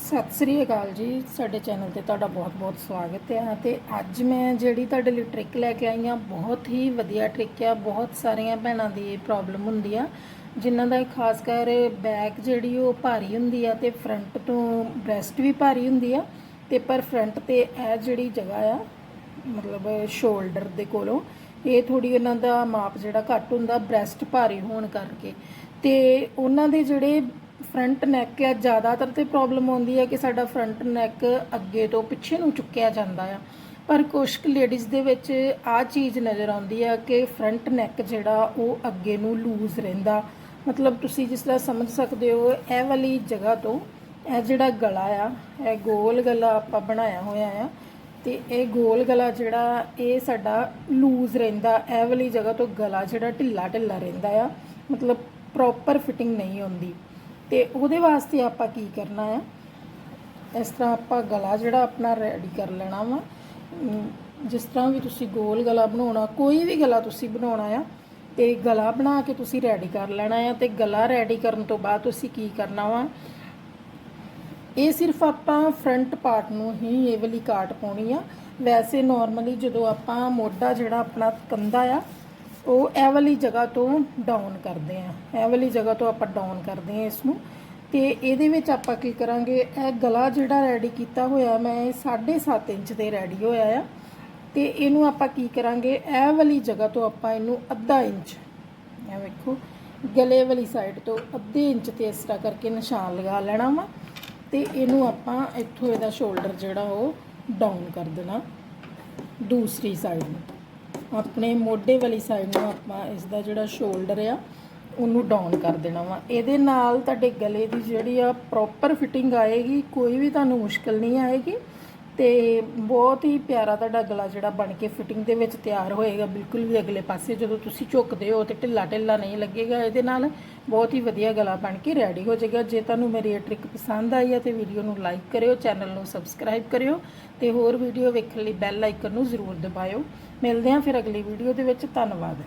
ਸਤਿ ਸ੍ਰੀ ਅਕਾਲ ਜੀ। ਸਾਡੇ ਚੈਨਲ ਤੇ ਤੁਹਾਡਾ ਬਹੁਤ-ਬਹੁਤ ਸਵਾਗਤ ਹੈ ਤੇ ਅੱਜ ਮੈਂ ਜਿਹੜੀ ਤੁਹਾਡੇ ਲਈ ਟ੍ਰਿਕ ਲੈ ਕੇ ਆਈ ਹਾਂ, ਬਹੁਤ ਹੀ ਵਧੀਆ ਟ੍ਰਿਕ ਆ। ਬਹੁਤ ਸਾਰੀਆਂ ਭੈਣਾਂ ਦੀ ਪ੍ਰੋਬਲਮ ਹੁੰਦੀ ਆ, ਜਿਨ੍ਹਾਂ ਦਾ ਖਾਸ ਕਰ ਬੈਕ ਜਿਹੜੀ ਉਹ ਭਾਰੀ ਹੁੰਦੀ ਆ ਤੇ ਫਰੰਟ ਤੋਂ ਬ੍ਰੈਸਟ ਵੀ ਭਾਰੀ ਹੁੰਦੀ ਆ ਤੇ ਪਰ ਫਰੰਟ ਤੇ ਇਹ ਜਿਹੜੀ ਜਗ੍ਹਾ ਆ, ਮਤਲਬ ਸ਼ੋਲਡਰ ਦੇ ਕੋਲੋਂ, ਇਹ ਥੋੜੀ ਉਹਨਾਂ ਦਾ ਮਾਪ ਜਿਹੜਾ ਘੱਟ ਹੁੰਦਾ ਬ੍ਰੈਸਟ ਭਾਰੀ ਹੋਣ ਕਰਕੇ। ਤੇ ਉਹਨਾਂ ਦੇ ਜਿਹੜੇ ਫਰੰਟ ਨੈਕ ਆ, ਜ਼ਿਆਦਾਤਰ ਤੇ ਪ੍ਰੋਬਲਮ ਆਉਂਦੀ ਹੈ ਕਿ ਸਾਡਾ ਫਰੰਟ ਨੈਕ ਅੱਗੇ ਤੋਂ ਪਿੱਛੇ ਨੂੰ ਚੁੱਕਿਆ ਜਾਂਦਾ ਆ। ਪਰ ਕੁਝ ਲੇਡੀਜ਼ ਦੇ ਵਿੱਚ ਆ ਚੀਜ਼ ਨਜ਼ਰ ਆਉਂਦੀ ਆ ਕਿ ਫਰੰਟ ਨੈਕ ਜਿਹੜਾ ਉਹ ਅੱਗੇ ਨੂੰ ਲੂਜ਼ ਰਹਿੰਦਾ। ਮਤਲਬ ਤੁਸੀਂ ਜਿਸ ਤਰ੍ਹਾਂ ਸਮਝ ਸਕਦੇ ਹੋ, ਇਹ ਵਾਲੀ ਜਗ੍ਹਾ ਤੋਂ ਇਹ ਜਿਹੜਾ ਗਲਾ ਆ, ਇਹ ਗੋਲ ਗਲਾ ਆਪਾਂ ਬਣਾਇਆ ਹੋਇਆ ਆ ਤੇ ਇਹ ਗੋਲ ਗਲਾ ਜਿਹੜਾ ਇਹ ਸਾਡਾ ਲੂਜ਼ ਰਹਿੰਦਾ, ਇਹ ਵਾਲੀ ਜਗ੍ਹਾ ਤੋਂ ਗਲਾ ਜਿਹੜਾ ਢਿੱਲਾ ਢਿੱਲਾ ਰਹਿੰਦਾ ਆ। ਮਤਲਬ ਪ੍ਰੋਪਰ ਫਿਟਿੰਗ ਨਹੀਂ ਹੁੰਦੀ ਤੇ ਉਹਦੇ ਵਾਸਤੇ ਆਪਾਂ ਕੀ ਕਰਨਾ ਆ? ਇਸ ਤਰ੍ਹਾਂ ਆਪਾਂ ਗਲਾ ਜਿਹੜਾ ਆਪਣਾ ਰੈਡੀ ਕਰ ਲੈਣਾ ਵਾ। ਜਿਸ ਤਰ੍ਹਾਂ ਵੀ ਤੁਸੀਂ ਗੋਲ ਗਲਾ ਬਣਾਉਣਾ, ਕੋਈ ਵੀ ਗਲਾ ਤੁਸੀਂ ਬਣਾਉਣਾ ਆ, ਤੇ ਗਲਾ ਬਣਾ ਕੇ ਤੁਸੀਂ ਰੈਡੀ ਕਰ ਲੈਣਾ ਆ ਤੇ ਗਲਾ ਰੈਡੀ ਕਰਨ ਤੋਂ ਬਾਅਦ ਤੁਸੀਂ ਕੀ ਕਰਨਾ ਵਾ? ਇਹ ਸਿਰਫ ਆਪਾਂ ਫਰੰਟ ਪਾਰਟ ਨੂੰ ਹੀ ਇਹ ਵਾਲੀ ਕਾਟ ਪਾਉਣੀ ਆ। ਵੈਸੇ ਨਾਰਮਲੀ ਜਦੋਂ ਆਪਾਂ ਮੋਢਾ ਜਿਹੜਾ ਆਪਣਾ ਕੰਧਾ ਆ ਉਹ ਇਹ ਵਾਲੀ ਜਗ੍ਹਾ ਤੋਂ ਡਾਊਨ ਕਰਦੇ ਆ ਇਹ ਵਾਲੀ ਜਗ੍ਹਾ ਤੋਂ ਆਪਾਂ ਡਾਊਨ ਕਰਦੇ ਆ ਇਸ ਨੂੰ ਤੇ ਇਹਦੇ ਵਿੱਚ ਆਪਾਂ ਕੀ ਕਰਾਂਗੇ, ਇਹ ਗਲਾ ਜਿਹੜਾ ਰੈਡੀ ਕੀਤਾ ਹੋਇਆ, ਮੈਂ ਇਹ 7.5 ਇੰਚ ਤੇ ਰੈਡੀ ਹੋਇਆ ਆ। ਤੇ ਇਹਨੂੰ ਆਪਾਂ ਕੀ ਕਰਾਂਗੇ, ਇਹ ਵਾਲੀ ਜਗ੍ਹਾ ਤੋਂ ਆਪਾਂ ਇਹਨੂੰ ਅੱਧਾ ਇੰਚ, ਇਹ ਵੇਖੋ, ਗਲੇ ਵਾਲੀ ਸਾਈਡ ਤੋਂ ਅੱਧੇ ਇੰਚ ਤੇ ਇਸ ਤਰ੍ਹਾਂ ਕਰਕੇ ਨਿਸ਼ਾਨ ਲਗਾ ਲੈਣਾ ਵਾ। ਤੇ ਇਹਨੂੰ ਆਪਾਂ ਇੱਥੋਂ ਇਹਦਾ ਸ਼ੋਲਡਰ ਜਿਹੜਾ ਉਹ ਡਾਊਨ ਕਰ ਦੇਣਾ, ਦੂਸਰੀ ਸਾਈਡ ਨੂੰ। ਆਪਣੇ ਮੋਢੇ ਵਾਲੀ ਸਾਈਡ ਨੂੰ ਆਪਾਂ ਇਸ ਦਾ ਜਿਹੜਾ ਸ਼ੋਲਡਰ ਆ, ਉਹਨੂੰ ਡਾਊਨ ਕਰ ਦੇਣਾ ਵਾ। ਇਹਦੇ ਨਾਲ ਤੁਹਾਡੇ ਗਲੇ ਦੀ ਜਿਹੜੀ ਆ ਪ੍ਰੋਪਰ ਫਿਟਿੰਗ ਆਏਗੀ, ਕੋਈ ਵੀ ਤੁਹਾਨੂੰ ਮੁਸ਼ਕਲ ਨਹੀਂ ਆਏਗੀ। ਤੇ ਬਹੁਤ ਹੀ ਪਿਆਰਾ ਤੁਹਾਡਾ ਗਲਾ ਜਿਹੜਾ ਬਣ ਕੇ ਫਿਟਿੰਗ ਦੇ ਵਿੱਚ ਤਿਆਰ ਹੋਏਗਾ, ਬਿਲਕੁਲ ਵੀ ਅਗਲੇ ਪਾਸੇ ਜਦੋਂ ਤੁਸੀਂ ਝੁਕਦੇ ਹੋ ਤੇ ਢਿੱਲਾ ਢਿੱਲਾ ਨਹੀਂ ਲੱਗੇਗਾ, ਇਹਦੇ ਨਾਲ ਬਹੁਤ ਹੀ ਵਧੀਆ ਗਲਾ ਬਣ ਕੇ ਰੈਡੀ ਹੋ ਜਾਏਗਾ। ਜੇ ਤੁਹਾਨੂੰ ਮੇਰੀ ਇਹ ਟ੍ਰਿਕ ਪਸੰਦ ਆਈ ਹੈ ਤੇ ਵੀਡੀਓ ਨੂੰ ਲਾਈਕ ਕਰਿਓ ਚੈਨਲ ਨੂੰ ਸਬਸਕ੍ਰਾਈਬ ਕਰਿਓ ਤੇ ਹੋਰ ਵੀਡੀਓ ਵੇਖਣ ਲਈ ਬੈਲ ਆਈਕਨ ਨੂੰ ਜ਼ਰੂਰ ਦਬਾਇਓ। ਮਿਲਦੇ ਹਾਂ ਫਿਰ ਅਗਲੀ ਵੀਡੀਓ ਦੇ ਵਿੱਚ, ਧੰਨਵਾਦ।